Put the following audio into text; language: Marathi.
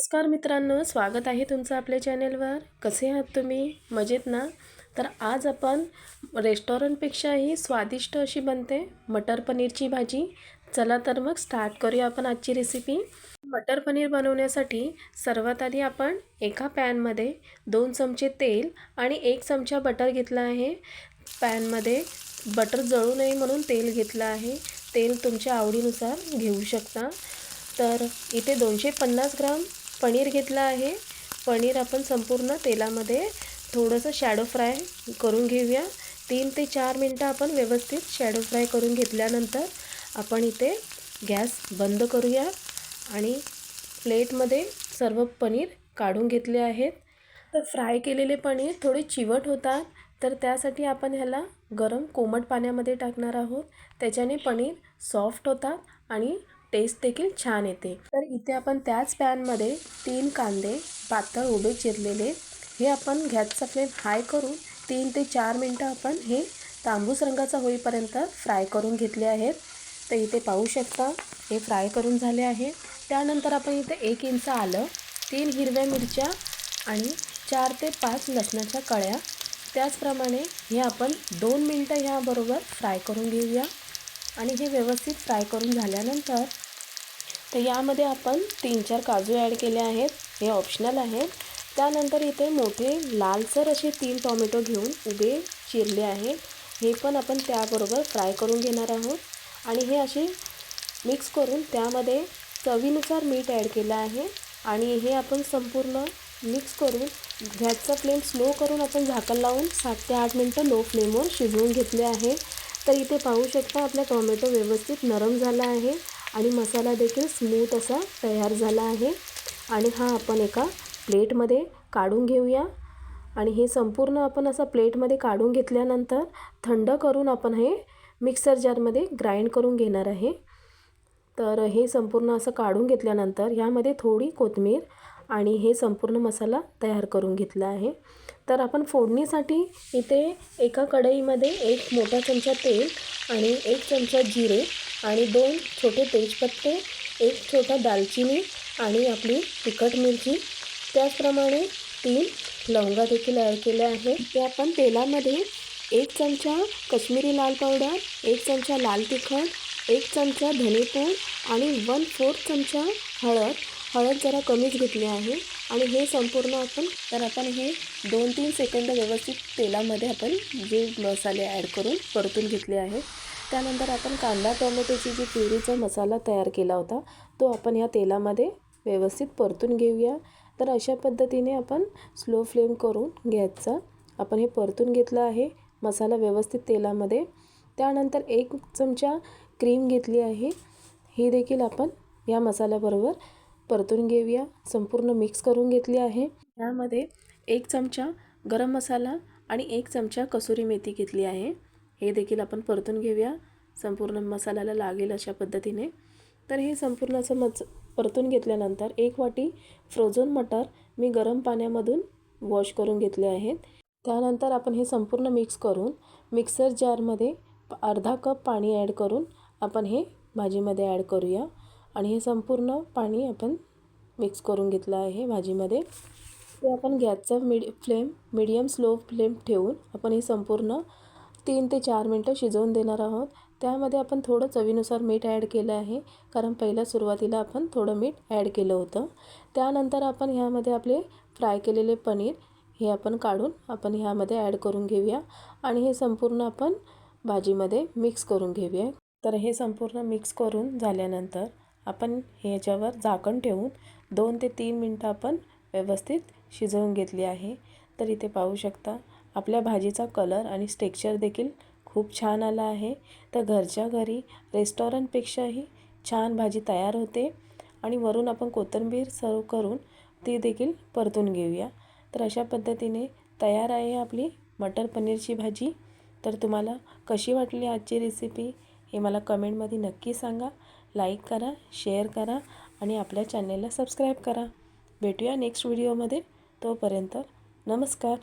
नमस्कार मित्रांनो स्वागत आहे तुमचं आपल्या चॅनेलवर. कसे आहात तुम्ही? मजेत ना? तर आज आपण रेस्टॉरंटपेक्षाही स्वादिष्ट अशी बनते मटर पनीरची भाजी. चला तर मग स्टार्ट करूया आपण आजची रेसिपी मटर पनीर बनवण्यासाठी सर्वात आधी आपण एका पॅनमध्ये दोन चमचे तेल आणि एक चमचा बटर घेतला आहे. पॅनमध्ये बटर जळू नये म्हणून तेल घेतलं आहे. तेल तुमच्या आवडीनुसार घेऊ शकता. तर इथे दोनशे पन्नास ग्राम पनीर घेतलं आहे. पनीर आपण संपूर्ण तेलामध्ये थोडंसं शॅडो फ्राय करून घेऊया. तीन ते चार मिनटं आपण व्यवस्थित शॅडो फ्राय करून घेतल्यानंतर आपण इथे गॅस बंद करूया आणि प्लेटमध्ये सर्व पनीर काढून घेतले आहेत. तर फ्राय केलेले पनीर थोडे चिवट होतात. तर त्यासाठी आपण ह्याला गरम कोमट पाण्यामध्ये टाकणार आहोत. त्याच्याने पनीर सॉफ्ट होतात आणि टेस्ट देखील छान येते. तर इथे आपण त्याच पॅनमध्ये तीन कांदे पातळ उभे चिरलेले. हे आपण गॅसचा फ्लेम हाय करून तीन ते चार मिनटं आपण हे तांबूस रंगाचा होईपर्यंत फ्राय करून घेतले आहेत. तर इथे पाहू शकता हे फ्राय करून झाले आहे. त्यानंतर आपण इथे एक इंच आलं तीन हिरव्या मिरच्या आणि चार ते पाच लसणाच्या कळ्या. त्याचप्रमाणे हे आपण दोन मिनटं ह्याबरोबर फ्राय करून घेऊया. आणि हे व्यवस्थित फ्राय करून झाल्यानंतर तर यामध्ये आपण तीन चार काजू ॲड केले आहेत. हे ऑप्शनल आहेत त्यानंतर इथे मोठे लालसर असे तीन टॉमॅटो घेऊन उभे चिरले आहे. हे पण आपण त्याबरोबर फ्राय करून घेणार आहोत. आणि हे असे मिक्स करून त्यामध्ये चवीनुसार मीठ ॲड केलं आहे. आणि हे आपण संपूर्ण मिक्स करून गॅसचा फ्लेम स्लो करून आपण झाकण लावून सात ते आठ मिनटं लो फ्लेमवर शिजवून घेतले आहे. तर इथे पाहू शकता आपला टोमॅटो व्यवस्थित नरम झाला आहे. आणि मसाला देखील स्मूथ असा तयार झाला आहे. आणि हा आपण एका प्लेटमध्ये काढून घेऊया. आणि हे संपूर्ण आपण असं प्लेटमध्ये काढून घेतल्यानंतर थंड करून आपण हे मिक्सर जारमध्ये ग्राइंड करून घेणार आहे. तर हे संपूर्ण असं काढून घेतल्यानंतर ह्यामध्ये थोडी कोथिंबीर आणि हे संपूर्ण मसाला तयार करून घेतला आहे. तर आपण फोडणीसाठी इथे एका कढईमध्ये एक मोठा चमचा तेल आणि एक चमचा जिरे आणि दोन छोटे तेजपत्ते एक छोटा दालचिनी आणि आपली तिखट मिरची. त्याचप्रमाणे तीन लवंगा देखील ॲड केल्या आहेत. ते आपण तेलामध्ये एक चमचा कश्मीरी लाल पावडर एक चमचा लाल तिखट एक चमचा धनेपूड आणि वन फोर्थ चमचा हळद. हळद जरा कमीच घेतली आहे आणि हे संपूर्ण आपण तर आपण हे दोन तीन सेकंद व्यवस्थित तेलामध्ये आपण जे मसाले ॲड करून परतून घेतले आहेत. त्यानंतर आपण कांदा टोमॅटोची जी प्युरीचा मसाला तयार केला होता तो आपण या तेलामध्ये व्यवस्थित परतून घेऊया. तर अशा पद्धतीने आपण स्लो फ्लेम करून गॅसचा आपण हे परतून घेतलं आहे मसाला व्यवस्थित तेलामध्ये. त्यानंतर एक चमचा क्रीम घेतली आहे. ही देखील आपण या मसाल्याबरोबर परतून घेऊया. संपूर्ण मिक्स करून घेतली आहे. यामध्ये एक चमचा गरम मसाला आणि एक चमचा कसुरी मेथी घेतली आहे. हे देखील आपण परतून घेऊया. संपूर्ण मसाल्याला लागेल अशा पद्धतीने. तर हे संपूर्ण असं मच परतून घेतल्यानंतर एक वाटी फ्रोझन मटर मी गरम पाण्यामधून वॉश करून घेतले आहेत. त्यानंतर आपण हे संपूर्ण मिक्स करून मिक्सर जारमध्ये अर्धा कप पाणी ॲड करून आपण हे भाजीमध्ये ॲड करूया. आणि हे संपूर्ण पाणी आपण मिक्स करून घेतलं आहे भाजीमध्ये. ते आपण गॅसचा mid flame medium slow flame ठेवून आपण हे संपूर्ण तीन ते चार मिनटं शिजवून देणार आहोत. त्यामध्ये आपण थोडं चवीनुसार मीठ ॲड केलं आहे. कारण पहिल्या सुरुवातीला आपण थोडं मीठ ॲड केलं होतं. त्यानंतर आपण ह्यामध्ये आपले फ्राय केलेले पनीर हे आपण काढून आपण ह्यामध्ये ॲड करून घेऊया. आणि हे संपूर्ण आपण भाजीमध्ये मिक्स करून घेऊया. तर हे संपूर्ण मिक्स करून झाल्यानंतर आपण ह्याच्यावर झाकण ठेवून दोन ते तीन मिनटं आपण व्यवस्थित शिजवून घेतली आहे. तर इथे पाहू शकता आपल्या भाजीचा कलर आणि स्टेक्चर देखील खूप छान आला आहे. तर घरच्या घरी रेस्टॉरंटपेक्षाही छान भाजी तयार होते आणि वरून आपण कोथिंबीर सर्व करून ती देखील परतून घेऊया. तर अशा पद्धतीने तयार आहे आपली मटर पनीरची भाजी. तर तुम्हाला कशी वाटली आजची रेसिपी हे मला कमेंटमध्ये नक्की सांगा. लाईक करा शेअर करा आणि आपल्या चॅनेलला सबस्क्राईब करा. भेटूया नेक्स्ट व्हिडिओमध्ये तोपर्यंत नमस्कार.